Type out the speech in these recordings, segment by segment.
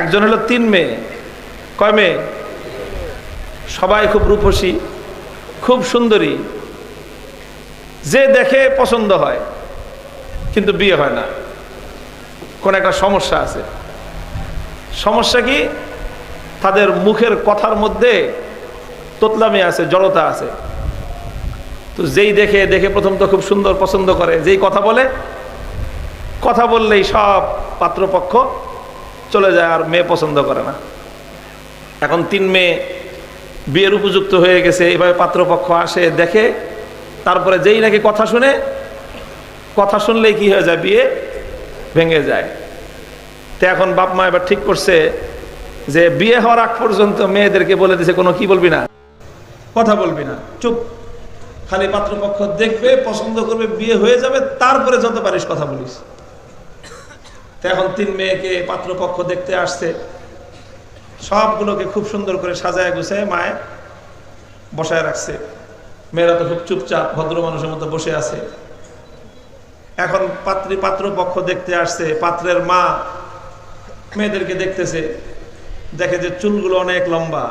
একজন হলো তিন মেয়ে। কয় মেয়ে? সবাই খুব রূপসী, খুব সুন্দরী। যে দেখে পছন্দ হয়, কিন্তু বিয়ে হয় না। কোন একটা সমস্যা আছে। সমস্যা কি? তাদের মুখের কথার মধ্যে তোতলামি আছে, জড়তা আছে। তো যেই দেখে দেখে প্রথম তো খুব সুন্দর পছন্দ করে। যেই কথা বলে, কথা বললেই সব পাত্রপক্ষ চলে যায় আর মেয়ে পছন্দ করে না। এখন তিন মেয়ে বিয়ের উপযুক্ত হয়ে গেছে এইভাবে পাত্রপক্ষ আসে, দেখে, তারপরে যেই নাকি কথা শুনে, কথা শুনলেই কি হয়ে যায়, বিয়ে ভেঙে যায়। তো এখন বাপ মা এবার ঠিক করছে যে বিয়ে হওয়ার আগ পর্যন্ত মেয়েদেরকে বলে দিছে, কোনো কি বলবি না? কথা বলবি না। চুপ। খালি পাত্রপক্ষ দেখবে, পছন্দ করবে, বিয়ে হয়ে যাবে, তারপরে যত পারিস কথা বলিস। তো এখন তিন মেয়েকে পাত্রপক্ষ দেখতে আসছে। সবগুলোকে খুব সুন্দর করে সাজায় গুছায় মায় বসায় রাখছে। মেয়েরা তো খুব চুপচাপ, ভদ্র মানুষের মতো বসে আছে। এখন পাত্রী পাত্রপক্ষ দেখতে আসছে, পাত্রের মা মেয়েদেরকে দেখতেছে। দেখে যে চুলগুলো অনেক লম্বা।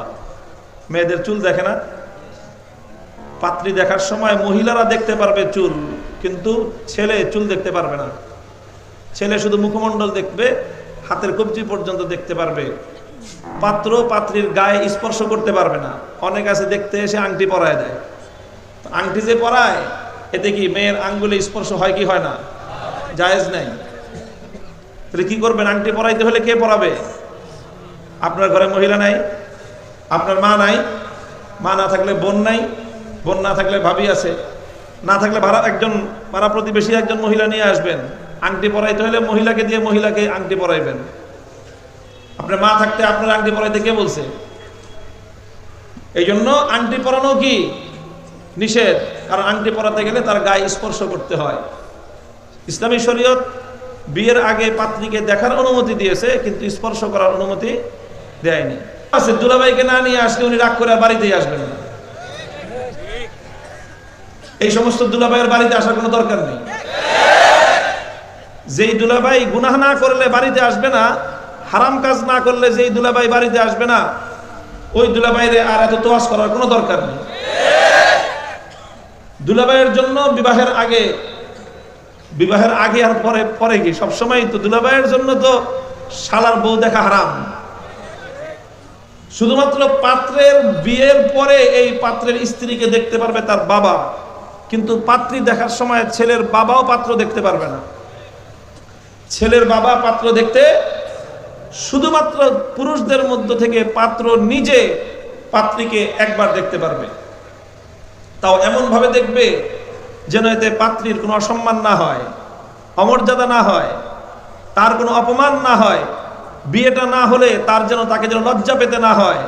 মেয়েদের চুল দেখে না? পাত্রী দেখার সময় মহিলারা দেখতে পারবে চুল, কিন্তু ছেলে চুল দেখতে পারবে না। ছেলে শুধু মুখমণ্ডল দেখবে, হাতের কবজি পর্যন্ত দেখতে পারবে। পাত্র পাত্রীর গায়ে স্পর্শ করতে পারবে না। অনেক আছে দেখতে এসে আংটি পরায় দেয়। আংটি যে পরায়, এতে কি মেয়ের আঙ্গুলে স্পর্শ হয় কি হয় না? জায়েজ নেই। তাহলে কি করবেন? আংটি পরাইতে হলে কে পরাবে? আপনার ঘরে মহিলা নাই, আপনার মা নাই, মা না থাকলে বোন নাই, বোন না থাকলে ভাবি আছে। না থাকলে ভাড়া একজন, ভাড়া প্রতিবেশী একজন মহিলা নিয়ে আসবেন। আংটি পরাইতে হলে মহিলাকে দিয়ে মহিলাকে আংটি পরাইবেন। আপনার মা থাকতে আপনার আংটি পরাইতে কে বলছে? এই জন্য আংটি পরানো কি? নিষেধ। কারণ আংটি পরাতে গেলে তার গায়ে স্পর্শ করতে হয়। ইসলামী শরীয়ত বিয়ের আগে পাত্রীকে দেখার অনুমতি দিয়েছে, কিন্তু স্পর্শ করার অনুমতি দেয়নি। আছে, দুলাভাইকে না নিয়ে আসলে উনি রাগ করে বাড়িতেই আসবেন না। এই সমস্ত দুলাভাইয়ের বাড়িতে আসার কোনো দরকার নেই। যেই দুলাভাই গুনাহ না করলে বাড়িতে আসবে না, হারাম কাজ না করলে যেই দুলাভাই বাড়িতে আসবে না, ওই দুলাভাইরে আর এত তোয়াজ করার কোনো দরকার নেই। দুলাভাইয়ের জন্য বিবাহের আগে বিবাহের আগে আর পরে পরে কি? সবসময় তো দুলাভাইয়ের জন্য তো শালার বউ দেখা হারাম। শুধুমাত্র পাত্রের বিয়ের পরে এই পাত্রের স্ত্রীকে দেখতে পারবে তার বাবা, কিন্তু পাত্রী দেখার সময় ছেলের বাবাও পাত্র দেখতে পারবে না। ছেলের বাবা পাত্র দেখতে, শুধুমাত্র পুরুষদের মধ্য থেকে পাত্র নিজে পাত্রীকে একবার দেখতে পারবে। তাও এমন ভাবে দেখবে যেন এতে পাত্রীর কোনো অসম্মান না হয়, অমর্যাদা না হয়, তার কোনো অপমান না হয়, বিয়েটা না হলে তার যেন তাকে যেন লজ্জা পেতে না হয়।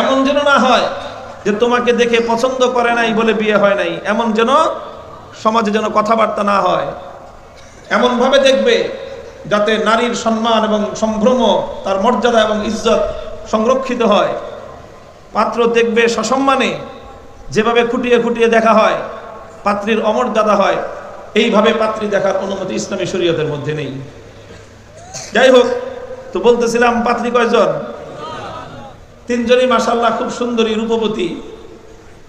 এমন যেন না হয় যে তোমাকে দেখে পছন্দ করে নাই বলে বিয়ে হয় নাই, এমন যেন সমাজে যেন কথাবার্তা না হয়। এমন ভাবে দেখবে যাতে নারীর সম্মান এবং সম্ভ্রম, তার মর্যাদা এবং ইজ্জত সংরক্ষিত হয়। পাত্র দেখবে সসম্মানে যেভাবে খুঁটিয়ে খুঁটিয়ে দেখা হয়, পাত্রীর অমর্যাদা হয়, এইভাবে পাত্রী দেখার অনুমতি ইসলামী শরীয়তের মধ্যে নেই। যাই হোক, তো বলতেছিলাম পাত্রী কয়জন? তিনজনই মাসাল্লাহ খুব সুন্দরী, রূপবতী।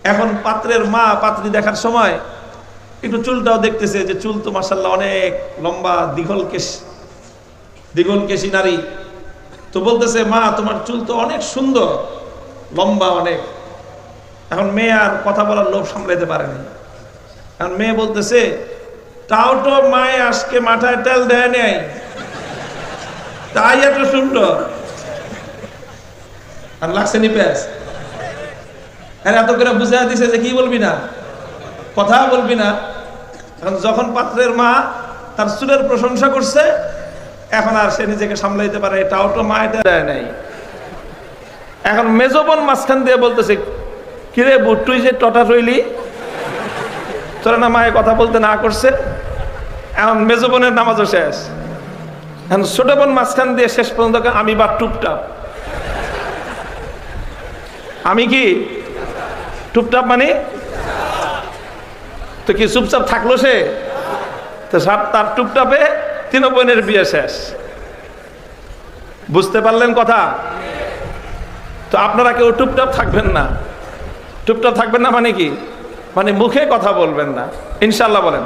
এখন পাত্রের মা পাত্রী দেখার সময় একটু চুলটাও দেখতেছে যে চুল তো মাসাল্লাহ অনেক লম্বা, দীঘল কেশ, দীঘল কেশি নারী। তো বলতেছে, মা, তোমার চুল তো অনেক সুন্দর, লম্বা অনেক। এখন মেয়ে আর কথা বলার লোভ সামলাইতে পারেনি এখন মেয়ে বলতেছে, তাও তো মায়ে আজকে মাথায় তেল দেয় নেই, তাই এত সুন্দর। আর লাগছে নি প্যাস আর এত করে বুঝাই দিছে যে কি বলবি না? কথা বলবি না। যখন পাত্রের মা তার চুলের প্রশংসা করছে, এখন আর সে নিজেকে সামলাইতে পারে, এটাও তো মা এটা দেয় নাই। এখন মেজবন মাঝখান দিয়ে বলতেছে, কিরে বুট, তুই যে টটা রইলি, তোরা না মায়ে কথা বলতে না করছে? এখন মেজবনের নামাজও শেষ। এখন ছোট বোন মাঝখান দিয়ে শেষ পর্যন্ত আমি বা টুপটাপ। আমি কি টুপটাপ মানে তো কি চুপচাপ থাকল সে? তো সাপ তার টুপটাপে তিন বোনের বিয়ে শেষ। বুঝতে পারলেন কথা? তো আপনারা কেউ টুপটাপ থাকবেন না। টুপটাপ থাকবেন না মানে কি? মানে মুখে কথা বলবেন না। ইনশাল্লাহ বলেন।